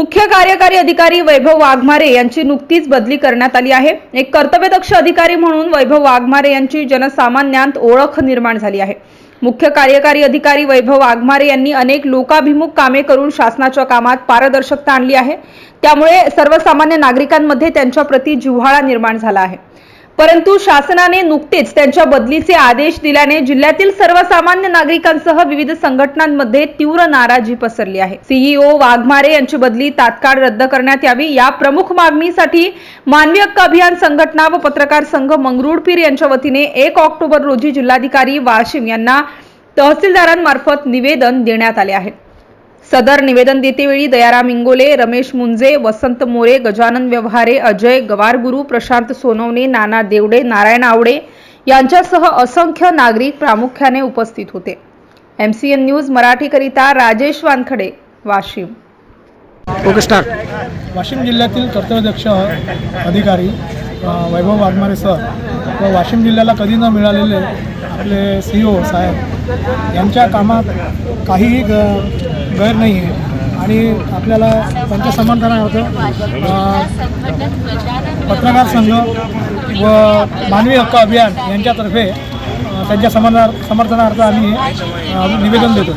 मुख्य कार्यकारी अधिकारी वैभव वाघमारे यांची नुकतीच बदली करण्यात आली आहे. एक कर्तव्यदक्ष अधिकारी म्हणून वैभव वाघमारे यांची जनसामान्यांत ओळख निर्माण झाली आहे. मुख्य कार्यकारी अधिकारी वैभव वाघमारे यांनी अनेक लोकाभिमुख कामे करून शासनाच्या कामात पारदर्शकता आणली आहे. त्यामुळे सर्वसामान्य नागरिकांमध्ये त्यांच्या प्रति जिव्हाळा निर्माण झाला आहे. परंतु शासनाने नुकतेच त्यांच्या बदलीचे आदेश दिल्याने जिल्ह्यातील सर्वसामान्य नागरिकांसह विविध संघटनांमध्ये तीव्र नाराजी पसरली आहे. सीईओ वाघमारे यांची बदली तात्काळ रद्द करण्यात यावी या प्रमुख मागणीसाठी मानवी हक्क अभियान संघटना व पत्रकार संघ मंगरुळपीर यांच्या वतीने एक ऑक्टोबर रोजी जिल्हाधिकारी वाशिम यांना तहसीलदारांमार्फत निवेदन देण्यात आले आहे. सदर निवेदन देतेवेळी दयाराम इंगोले रमेश मुंजे वसंत मोरे गजानन व्यवहारे अजय गवारगुरू प्रशांत सोनवणे नाना देवडे नारायण आवडे यांच्यासह असंख्य नागरिक प्रामुख्याने उपस्थित होते. एम सी एन न्यूज मराठीकरिता राजेश वानखडे वाशिम. ओके वाशिम जिल्ह्यातील कर्तव्यदक्ष अधिकारी वैभव वाघमारे सर व वाशिम जिल्ह्याला कधी न मिळालेले आपले सी ओ साहेब यांच्या कामात काहीही गैर नाही आहे. आणि आपल्याला त्यांच्या करणार होतं. पत्रकार संघ व मानवी हक्क अभियान यांच्यातर्फे त्यांच्या समर्थना समर्थनार्थ आम्ही निवेदन देतो.